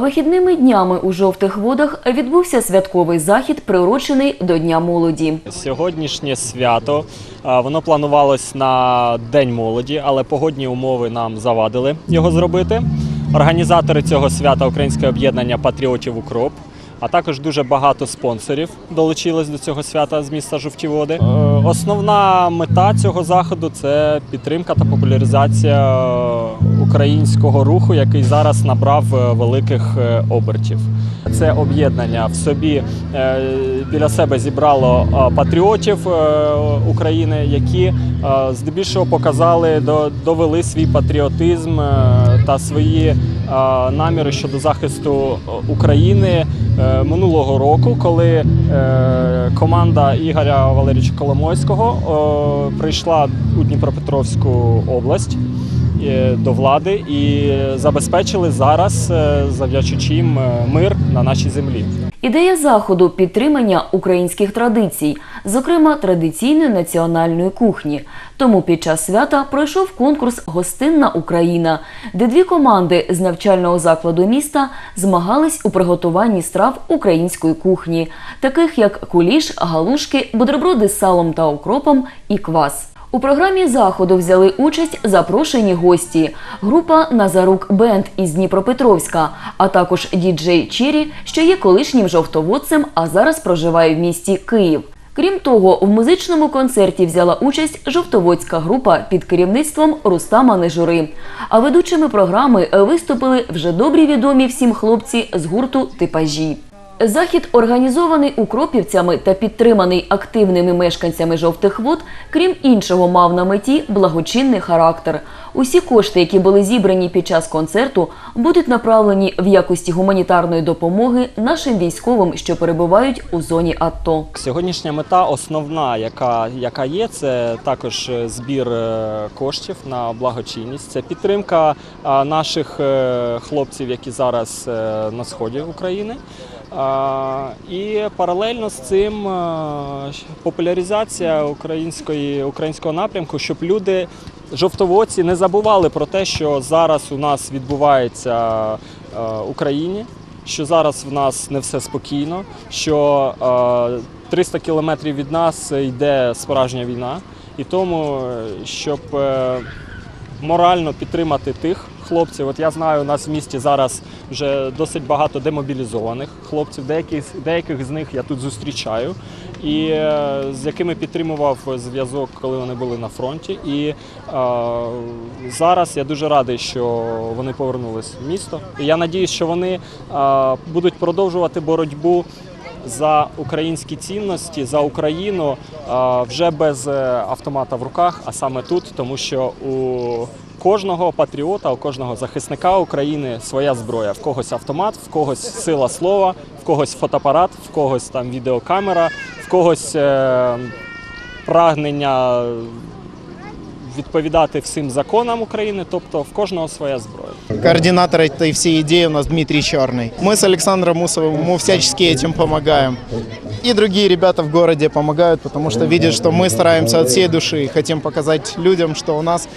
Вихідними днями у жовтих водах відбувся святковий захід, приурочений до Дня молоді. Сьогоднішнє свято воно планувалось на День молоді, але погодні умови нам завадили його зробити. Організатори цього свята Українське об'єднання патріотів Укроп, а також дуже багато спонсорів долучилось до цього свята з міста Жовті Води. Е, Основна мета цього заходу це підтримка та популяризація українського руху, який зараз набрав е, великих е, обертів. Це об'єднання в собі е, біля себе зібрало патріотів України, які здебільшого показали, до- довели свій патріотизм та свої наміри щодо захисту України минулого року, коли команда Ігоря Валерійовича Коломойського прийшла у Дніпропетровську область до влади і забезпечили зараз, е, завдячуючи їм е, мир на нашій землі. Ідея заходу підтримання українських традицій, зокрема традиційної національної кухні. Тому під час свята пройшов конкурс Гостинна Україна, де дві команди з навчального закладу міста змагались у приготуванні страв української кухні, таких як куліш, галушки, бутерброди з салом та укропом і квас. У програмі заходу взяли участь запрошені гості, група Назарук Бенд із Дніпропетровська, а також діджей Чірі, що є колишнім жовтоводцем, а зараз проживає в місті Київ. Крім того, в музичному концерті взяла участь жовтоводська група під керівництвом Рустама Нежури. А ведучими програми виступили вже добрі відомі всім хлопці з гурту Типажі. Захід організований укропівцями та підтриманий активними мешканцями жовтих вод, крім іншого, мав на меті благочинний характер. Усі кошти, які були зібрані під час концерту, будуть направлені в якості гуманітарної допомоги нашим військовим, що перебувають у зоні АТО. Сьогоднішня мета основна, яка, яка є, це також е, збір е, коштів на благочинність. Це підтримка наших е, хлопців, які зараз на сході України. І паралельно з цим популяризація української, українського напрямку, щоб люди, жовтоводці, не забували про те, що зараз у нас відбувається в Україні що зараз в нас не все спокійно, що е, 300 кілометрів від нас йде справжня війна, і тому, е, щоб е, морально підтримати тих хлопців, от я знаю, у нас в місті зараз вже досить багато демобілізованих хлопців, деяких, деяких з них я тут зустрічаю, і е, з якими підтримував зв'язок, коли вони були на фронті. І е, зараз я дуже радий, що вони повернулись в місто. І я надіюсь, що вони е, будуть продовжувати боротьбу. За українські цінності, за Україну вже без автомата в руках, а саме тут, тому що у кожного патріота, у кожного захисника України своя зброя. В когось автомат, в когось сила слова, в когось фотоапарат, в когось там відеокамера, в когось е, прагнення відповідати всім законам України, тобто в кожного своя зброя. Координатор этой всей идеи у нас Дмитрий Черный. Мы с Александром Мусовым ему всячески этим помогаем. И другие ребята в городе помогают, потому что видят, что мы стараемся от всей души и хотим показать людям, что у нас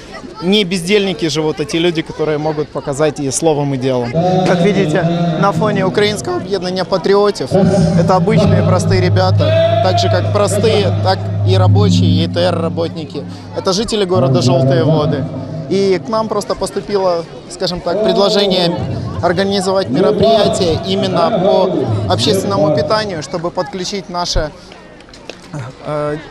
не бездельники живут, а те люди, которые могут показать и словом, и делом. Как видите, на фоне украинского объединения патриотов, это обычные простые ребята, так же как простые, так и рабочие, и ИТР-работники. Это жители города Желтые Воды. И к нам просто поступило, скажем так, предложение организовать мероприятие именно по общественному питанию, чтобы подключить наши э,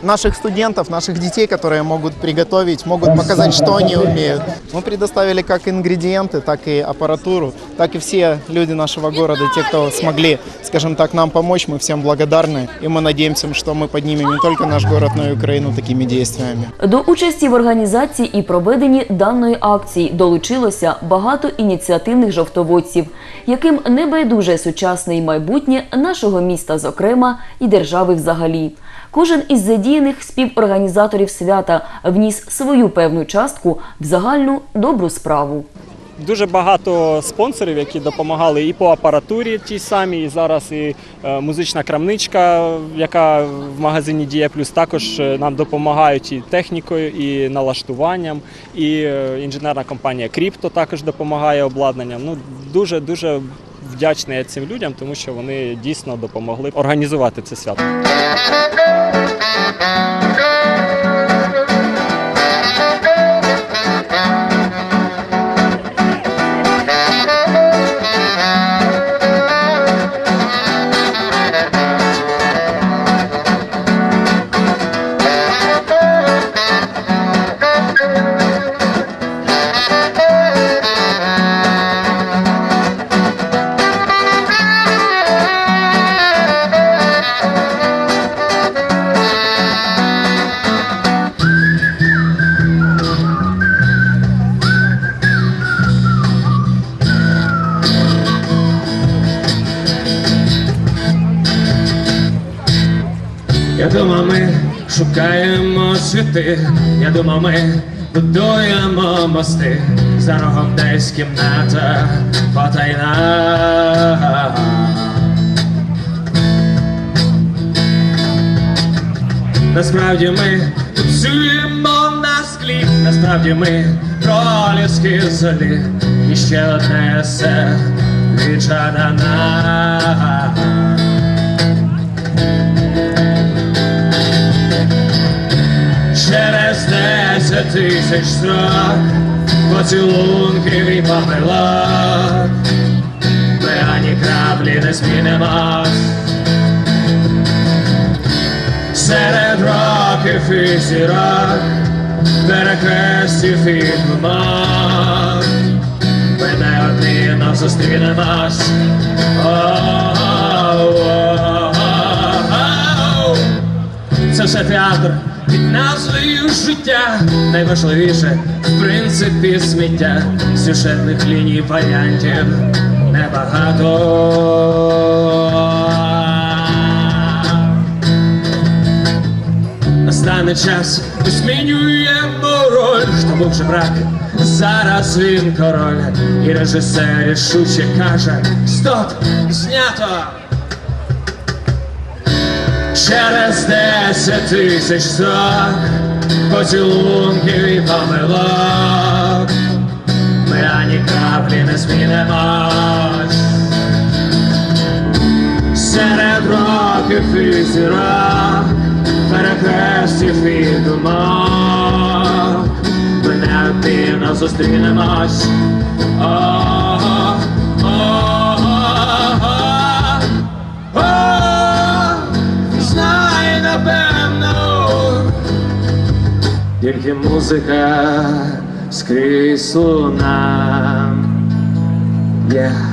наших студентов, наших детей, которые могут приготовить, могут показать, что они умеют. Мы предоставили как ингредиенты, так и аппаратуру, так и все люди нашего города, те, кто смогли, скажем так, нам помочь, мы всем благодарны. И мы надеемся, что мы поднимем не только наш город, но и Украину такими действиями. До участі в організації і проведенні даної акції долучилося багато ініціативних жовтоводців, яким не байдуже сучасне і майбутнє нашого міста, зокрема, і держави взагалі. Кожен із задіяних співорганізаторів свята вніс свою певну частку в загальну добру справу. Дуже багато спонсорів, які допомагали і по апаратурі тій самій, і зараз і е, музична крамничка, яка в магазині Дія Плюс також е, нам допомагають і технікою, і налаштуванням, і е, інженерна компанія Кріпто також допомагає обладнанням. Ну дуже дуже вдячний цим людям, тому що вони дійсно допомогли організувати це свято. Música Я думав, ми шукаємо світи, я думав, ми будуємо мости, за рогом десь кімната потайна. Насправді ми працюємо на склі, насправді ми проліски золі, і ще одне есе віджадана. Через десять тисяч строк поцілунків і помилок Ми ані краплі не змінимось Серед років і зірок Перекрестів і помок Ми не одмінно зустрінемось Це все театр під назвою життя. Найважливіше, в принципі, сміття сюжетних ліній варіантів небагато. Настане час, ми змінюємо роль. Хто був же брак, зараз він король. І режисер рішуче каже: Стоп, знято! Через десять тисяч строк поцілунків і помилок. Ми ані краплі не змінимось Серед років і зірок Перекрестів і думок. Ми неодмінно зустрінемось тільки музика скрізь луна. Yeah.